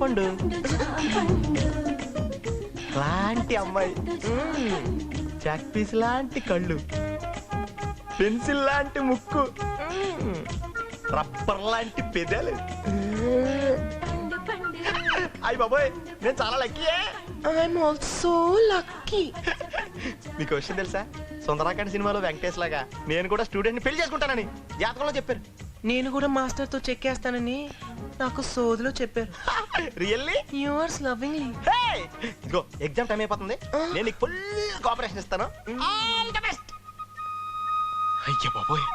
పండు. లాంటి అమ్మాయి. మ్మ్. చాక్ పీస్ లాంటి కళ్ళు. పెన్సిల్ లాంటి ముక్కు. రబ్బర్ లాంటి పెదాలు. అయ్యి బాబోయ్ నేను చాలా లక్కీయే ఐఎమ్ ఆల్సో లక్కీ మీకు విషయం తెలుసా? సుందరాకాండ్ సినిమాలో వెంకటేష్ లాగా నేను కూడా స్టూడెంట్ పెళ్ళి చేసుకుంటానని జాతకంలో చెప్పారు. నేను కూడా మాస్టర్తో చెక్కేస్తానని నాకు సోదిలో చెప్పారు. రియల్లీ యూఆర్స్ లవింగ్ ఇదిగో ఎగ్జామ్ టైం అయిపోతుంది. నేను నీకు ఫుల్ కోఆపరేషన్ ఇస్తాను. ఆల్ ద బెస్ట్ అయ్యా బాబోయ్.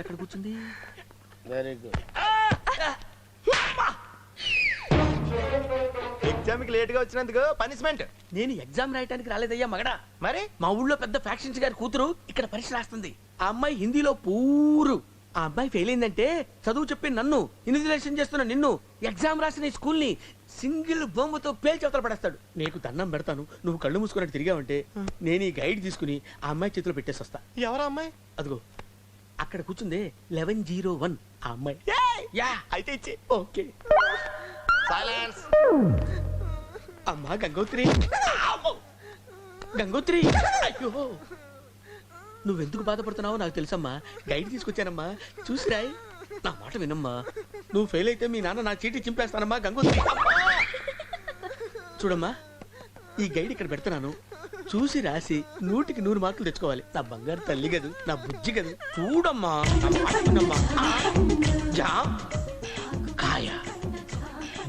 ఎక్కడ కూర్చుంది? వెరీ గుడ్ ఎగ్జామ్కి లేట్గా వచ్చినందుకు పనిష్మెంట్ నేను ఎగ్జామ్ రాయడానికి రాలేదయ్యా మగడా. మరి? మా ఊళ్ళో పెద్ద ఫ్యాక్షన్స్ గారి కూతురు ఇక్కడ పరీక్ష రాస్తుంది. ఆ అమ్మాయి హిందీలో పూరు. ఆ అమ్మాయి ఫెయిల్ అయిందంటే చదువు చెప్పి నన్ను ఇన్విజిలేషన్ చేస్తున్న నిన్ను ఎగ్జామ్ రాసిన ఈ స్కూల్ని సింగిల్ బొమ్మతో పేల్చి అవతల పడేస్తాడు. నీకు దండం పెడతాను నువ్వు కళ్ళు మూసుకున్నట్టు తిరిగావంటే నేను ఈ గైడ్ తీసుకుని ఆ అమ్మాయి చేతిలో పెట్టేసి వస్తా. ఎవరు అమ్మాయి? అదిగో అక్కడ కూర్చుందే లెవెన్ జీరో వన్ ఆ అమ్మాయి. యా! అయితే ఇచ్చి ఓకే. సైలెన్స్ అమ్మా గంగోత్రి. గంగోత్రి. అయ్యో. నువ్వెందుకు బాధపడుతున్నావో నాకు తెలుసమ్మా. గైడ్ తీసుకొచ్చానమ్మా. చూసి రాయ్. నా మాట వినమ్మా. నువ్వు ఫెయిల్ అయితే మీ నాన్న నా చీటీ చింపేస్తానమ్మా గంగోత్రి. చూడమ్మా ఈ గైడ్ ఇక్కడ పెడుతున్నాను. చూసి రాసి నూటికి నూరు మార్కులు తెచ్చుకోవాలి. నా బంగారు తల్లి గదు నా బుజ్జి గదు. చూడమ్మా జా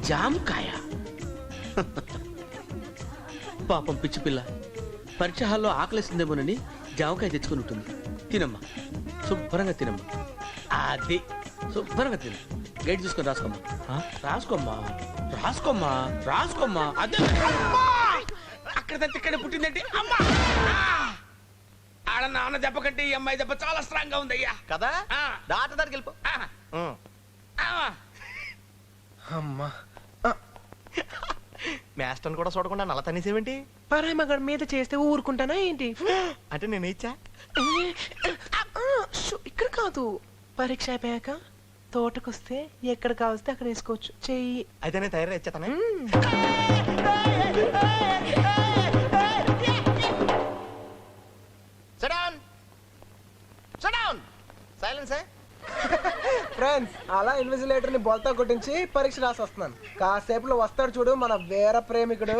జామ్ కాయ పాపం పిచ్చి పిల్ల. పరీక్ష హాల్లో ఆకలిస్తుందేమోనని జామకాయ తెచ్చుకుని ఉంటుంది. తినమ్మా. శుభ్రంగా తినమ్మా. అది. శుభ్రంగా తిను. గైడ్ చూసుకొని రాసుకోమ్మా? రాసుకోమ్మా. రాసుకోమ్మా. రాసుకోమ్మా. అదే. అమ్మా! అక్కడ ఇక్కడ పుట్టిందంటే? అమ్మా! ఆ! ఆడ నాన్న దెబ్బ కంటే ఈ అమ్మాయి దెబ్బ చాలా స్ట్రాంగ్గా ఉందయ్యా. కదా? ఆ. డాక్టర్ దగ్గరికి వెళ్ళిపో. ఆ! ఉం. ఆ! అమ్మా. మాస్టర్ని కూడా చూడకుండా నల్ల తనేసేవేంటి పరాయి మగడి మీద చేస్తే ఊరుకుంటానా ఏంటి? అంటే నేను ఇచ్చా. ఇక్కడ కాదు. పరీక్ష అయిపోయాక తోటకొస్తే ఎక్కడ కావస్తే అక్కడ వేసుకోవచ్చు. చెయ్యి. అయితే నేను తయారు ఇచ్చేతానే సడౌన్ సడౌన్ సైలెన్స్ ఫ్రెండ్స్ అలా ఇన్విజిలేటర్ని బొల్తా కొట్టించి పరీక్ష రాసి వస్తున్నాను కాసేపులో వస్తాడు చూడు మన వేర ప్రేమికుడు.